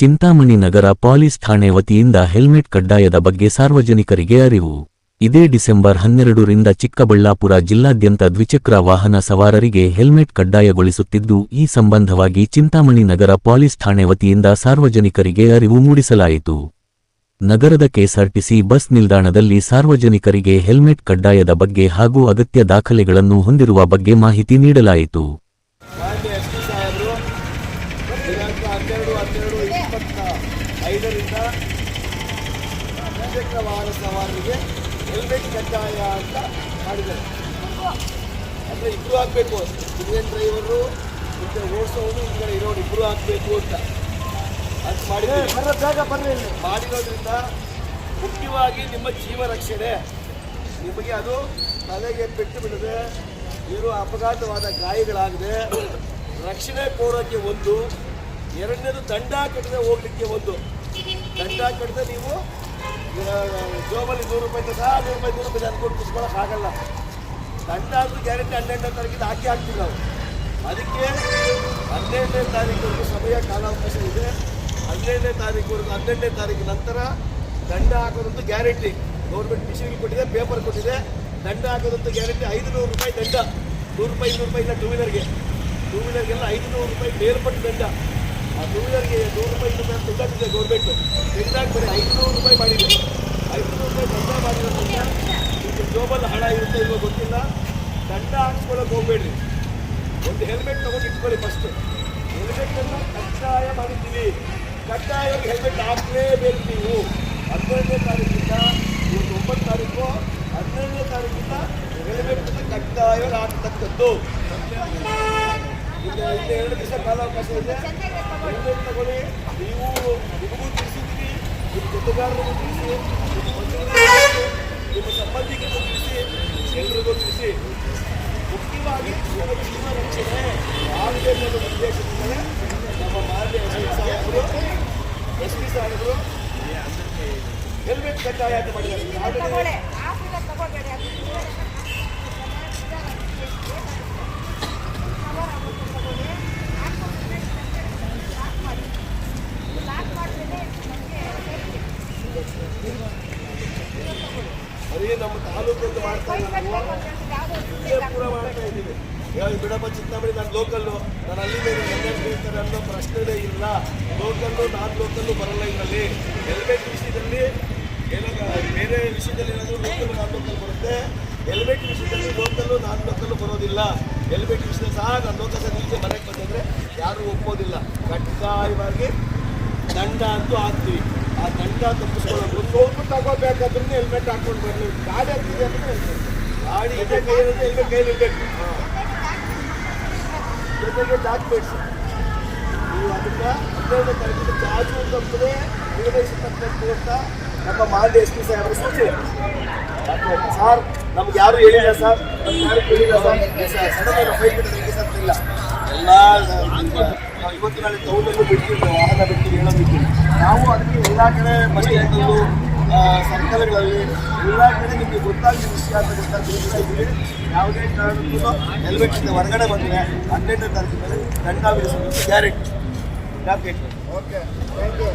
ಚಿಂತಾಮಣಿ ನಗರ polish ಠಾಣೆ ವತಿಯಿಂದ helmet ಕಡ್ಡಾಯದ ಬಗ್ಗೆ ಸಾರ್ವಜನಿಕರಿಗೆ ಅರಿವು. ಇದೇ ಡಿಸೆಂಬರ್ ಹನ್ನೆರಡರಿಂದ ಚಿಕ್ಕಬಳ್ಳಾಪುರ ಜಿಲ್ಲಾದ್ಯಂತ ದ್ವಿಚಕ್ರ ವಾಹನ ಸವಾರರಿಗೆ ಹೆಲ್ಮೆಟ್ ಕಡ್ಡಾಯಗೊಳಿಸುತ್ತಿದ್ದು, ಈ ಸಂಬಂಧವಾಗಿ ಚಿಂತಾಮಣಿ ನಗರ ಪೊಲೀಸ್ ಠಾಣೆ ವತಿಯಿಂದ ಸಾರ್ವಜನಿಕರಿಗೆ ಅರಿವು ಮೂಡಿಸಲಾಯಿತು. ನಗರದ ಕೆಎಸ್ಆರ್ಟಿಸಿ ಬಸ್ ನಿಲ್ದಾಣದಲ್ಲಿ ಸಾರ್ವಜನಿಕರಿಗೆ ಹೆಲ್ಮೆಟ್ ಕಡ್ಡಾಯದ ಬಗ್ಗೆ ಹಾಗೂ ಅಗತ್ಯ ದಾಖಲೆಗಳನ್ನು ಹೊಂದಿರುವ ಬಗ್ಗೆ ಮಾಹಿತಿ ನೀಡಲಾಯಿತು ಮಾನ್ಯ ಎಸ್ ಪಿ ಸಾಹೇಬರು ದಿನಾಂಕ ಹನ್ನೆರಡು ಹನ್ನೆರಡು ಇಪ್ಪತ್ತ ಐದರಿಂದ ದ್ವಿಚಕ್ರ ವಾಹನ ಸವಾರರಿಗೆ ಹೆಲ್ಮೆಟ್ ಕಡ್ಡಾಯ ಅಂತ ಮಾಡಿದ್ದಾರೆ. ಅಂದರೆ ಇಬ್ಬರು ಆಗಬೇಕು ಇಂಡಿಯನ್ ಡ್ರೈವರು ಮತ್ತೆ ಓಡಿಸೋನು ಈ ಕಡೆ ಇರೋರು ಇಬ್ಬರು ಆಗಬೇಕು ಅಂತ. ಅಂತ ಮಾಡಿದ್ದೀವಿ. ಮಾಡಿರೋದ್ರಿಂದ ಮುಖ್ಯವಾಗಿ ನಿಮ್ಮ ಜೀವ ರಕ್ಷಣೆ. ನಿಮಗೆ ಅದು ತಲೆಗೆ ಪೆಟ್ಟು ಬಿಡದೆ ಇರೋ ಅಪಘಾತವಾದ ಗಾಯಗಳಾಗದೆ ರಕ್ಷಣೆ ಕೋರೋಕ್ಕೆ ಒಂದು ಎರಡನೇದು ದಂಡ ಕಟ್ಟದೆ ಹೋಗ್ಲಿಕ್ಕೆ ಒಂದು. ದಂಡ ಕಟ್ಟದೆ ನೀವು ಜೋಬಲ್ಲಿ ನೂರು ರೂಪಾಯಿ ಸಹ ನೂರು ರೂಪಾಯಿ ನೂರು ರೂಪಾಯಿ ಅನ್ಕೊಂಡು ಕುಸ್ಕೊಳಕ್ಕೆ ಆಗಲ್ಲ. ದಂಡ ಆದರೂ ಗ್ಯಾರಂಟಿ ಹನ್ನೆರಡನೇ ತಾರೀಕಿಂದ ಹಾಕಿ ಹಾಕ್ತೀವಿ ನಾವು. ಅದಕ್ಕೆ ಹನ್ನೆರಡನೇ ತಾರೀಕು ಸಮಯ ಕಾಲಾವಕಾಶ ಇದೆ. ಹನ್ನೆರಡನೇ ತಾರೀಕುವರೆಗೂ, ಹನ್ನೆರಡನೇ ತಾರೀಕು ನಂತರ ದಂಡ ಹಾಕೋದಂತೂ ಗ್ಯಾರಂಟಿ ಗೌರ್ಮೆಂಟ್ ಮಿಷಿನ್ ಕೊಟ್ಟಿದೆ ಪೇಪರ್ ಕೊಟ್ಟಿದೆ. ದಂಡ ಹಾಕೋದಂತೂ ಗ್ಯಾರಂಟಿ ಐದು ನೂರು ರೂಪಾಯಿ ದಂಡ. ನೂರು ರೂಪಾಯಿ, ಇನ್ನೂರು ರೂಪಾಯಿ ಇಲ್ಲ ಟೂ ವೀಲರ್ಗೆ ಟೂ ವೀಲರ್ಗೆಲ್ಲ ಐದು ನೂರು ರೂಪಾಯಿ ಮೇಲ್ಪಟ್ಟು ದಂಡ. ಟೂ ವೀಲರ್ಗೆ ನೂರು ರೂಪಾಯಿ ಇನ್ನೂರು ರೂಪಾಯಿ ತೆಗೆದಾಕಿದೆ ಗೌರ್ಮೆಂಟ್ ತೆಗೆದಾಕ ಬರೀ ಐದುನೂರು ರೂಪಾಯಿ ಮಾಡಿದೆ ಐದುನೂರು ರೂಪಾಯಿ ದಂಡ ಮಾಡಿರೋದ್ರಿಂದ ಜೋಬಲ್ ಜೋಬಲ್ಲಿ ಹಣ ಇರುತ್ತೆ ಇಲ್ವೋ ಗೊತ್ತಿಲ್ಲ. ದಂಡ ಹಾಕ್ಸ್ಕೊಳ್ಳೋಕೆ ಹೋಗಬೇಡ್ರಿ. ಒಂದು ಹೆಲ್ಮೆಟ್ ತಗೊಂಡು ಇಟ್ಕೊಳ್ಳಿ ಫಸ್ಟ್ ಹೆಲ್ಮೆಟನ್ನು ಕಡ್ಡಾಯ ಮಾಡಿದ್ದೀವಿ. ಕಡ್ಡಾಯವಾಗಿ ಹೆಲ್ಮೆಟ್ ಹಾಕಲೇಬೇಕು ನೀವು. ಹದಿನೈದನೇ ತಾರೀಕಿಂದ ಇವತ್ತು ಒಂಬತ್ತು ತಾರೀಕು ಹದಿನೈದನೇ ತಾರೀಕಿಂದ ಹೆಲ್ಮೆಟ್ ಕಡ್ಡಾಯವಾಗಿ ಹಾಕ್ತಕ್ಕದ್ದು. ಎರಡು ದಿವಸ ಕಾಲಾವಕಾಶ ಇದೆ. ತಗೊಳ್ಳಿ. ನೀವು ನಿಮಗೂ ತಿಳಿಸಿದ್ದೀವಿ ನಿಮ್ಮ ಜೊತೆಗಾರರಿಗೂ ತಿಳಿಸಿ. ನಿಮ್ಮ ಸಂಬಂಧಿಕರಿಗೂ ಮುಖ್ಯವಾಗಿ ನಮ್ಮ ರಕ್ಷಣೆ. ಉದ್ದೇಶದಿಂದಲೇ ನಮ್ಮ ಮಾನ್ಯ ಎಸ್ ಪಿ ಸಾಹೇಬರು ಎಸ್ ಪಿ ಸಾಹೇಬರು ಹೆಲ್ಮೆಟ್ ಕಡ್ಡಾಯ ಅಂತ ಮಾಡಿದ್ದಾರೆ ಈಗಾಗಲೇ ತಗೊಳ್ಳಿ ಆಫೀಸಲ್ಲಿ ತಗೊಳ್ಬೇಡಿ ಅದು ಲಾಕ್ ಮಾಡಿದ್ರೆ ಬರೀ ನಮ್ಮ ತಾಲೂಕಲ್ಲಿ ಮಾಡ್ತಾ ನಾವು ವಿಜಯಪುರ ಮಾಡ್ತಾ ಇದ್ದೀವಿ ಹೇಳಿ ಬಿಡಪ್ಪ ಚಿಂತಾಮಣಿ ನಾನು ಲೋಕಲ್ಲು ನಾನು ಅಲ್ಲಿ ಹೆಲ್ಮೆಟ್ ಬೀಳ್ತಾರೆ ಅನ್ನೋ ಪ್ರಶ್ನೆನೇ ಇಲ್ಲ. ಲೋಕಲ್ಲು ನಾನು ಲೋಕಲ್ಲು ಬರಲ್ಲ ಇದರಲ್ಲಿ. ಹೆಲ್ಮೆಟ್ ವಿಷಯದಲ್ಲಿ ಏನೋ ಬೇರೆ ವಿಷಯದಲ್ಲಿ ಏನಾದರೂ ಲೋಕಲ್ ನಾನ್ ಲೋಕಲ್ ಬರುತ್ತೆ. ಹೆಲ್ಮೆಟ್ ವಿಷಯದಲ್ಲಿ ಲೋಕಲ್ಲು ನಾನ್ ಲೋಕಲ್ಲು ಬರೋದಿಲ್ಲ. ಹೆಲ್ಮೆಟ್ ವಿಷಯದಲ್ಲಿ ಸಹ ನಾನು ಲೋಕಲ್ ನಿಲ್ಸಿ ಮನೆಗೆ ಬಂದಿದ್ರೆ ಯಾರೂ ಒಪ್ಪೋದಿಲ್ಲ. ಕಡ್ಡಾಯವಾಗಿ ದಂಡ ಅಂತೂ ಹಾಕ್ತೀವಿ ದಂಡ ತಪ್ಪಿಸ್ಕೊಳ್ಳೋದು ಸೋಪು ತಗೋಬೇಕಾದ್ರೂ ಹೆಲ್ಮೆಟ್ ಹಾಕೊಂಡು ಬರಲಿ ಗಾಡಿ ಹಾಕ್ತಿದೆ ಅಂದ್ರೆ ಗಾಡಿ ಇದೆ ಕೈಯಲ್ಲಿ ಜೊತೆಗೆ ಡಾಕ್ಯುಮೆಂಟ್ಸ್ ನೀವು ಅದನ್ನ ಹನ್ನೆರಡನೇ ತಾರೀಕಿಗೆ ಚಾರ್ಜು ತಪ್ಪದೆ ನಮ್ಮ ಮಾಲ್ಯ ಎಸ್ ಪಿ ಸಾಹೇಬರ ಸೂಚನೆ ಸರ್ ನಮ್ಗೆ ಯಾರು ಹೇಳಿಲ್ಲ ಸರ್ ಎಲ್ಲ ಇವತ್ತು ನಾಳೆ ತೌಲನ್ನು ಬಿಡ್ತೀವಿ ವಾಹನ ಬಿಡ್ತೀವಿ ಹೇಳೋದಕ್ಕೆ ನಾವು ಅದಕ್ಕೆ ಎಲ್ಲ ಕಡೆ ಸ್ಟ್ಯಾಂಡಲ್ಲೂ ಸರ್ಕಲ್ಗಳಲ್ಲಿ ಎಲ್ಲ ಕಡೆ ನಿಮಗೆ ಗೊತ್ತಾಗಿ ವಿಷಯ ಅಂತ ತಿಳಿಸ್ತಾ ಇದ್ದೀವಿ ಯಾವುದೇ ಕಾರಣಕ್ಕೂ ಹೆಲ್ಮೆಟ್ ಇಂದ ಹೊರಗಡೆ ಬಂದರೆ ಹನ್ನೆರಡನೇ ಮೇಲೆ ದಂಡ ವಿಧಿಸಬೇಕು ಗ್ಯಾರಂಟಿ ಓಕೆ ಥ್ಯಾಂಕ್ ಯು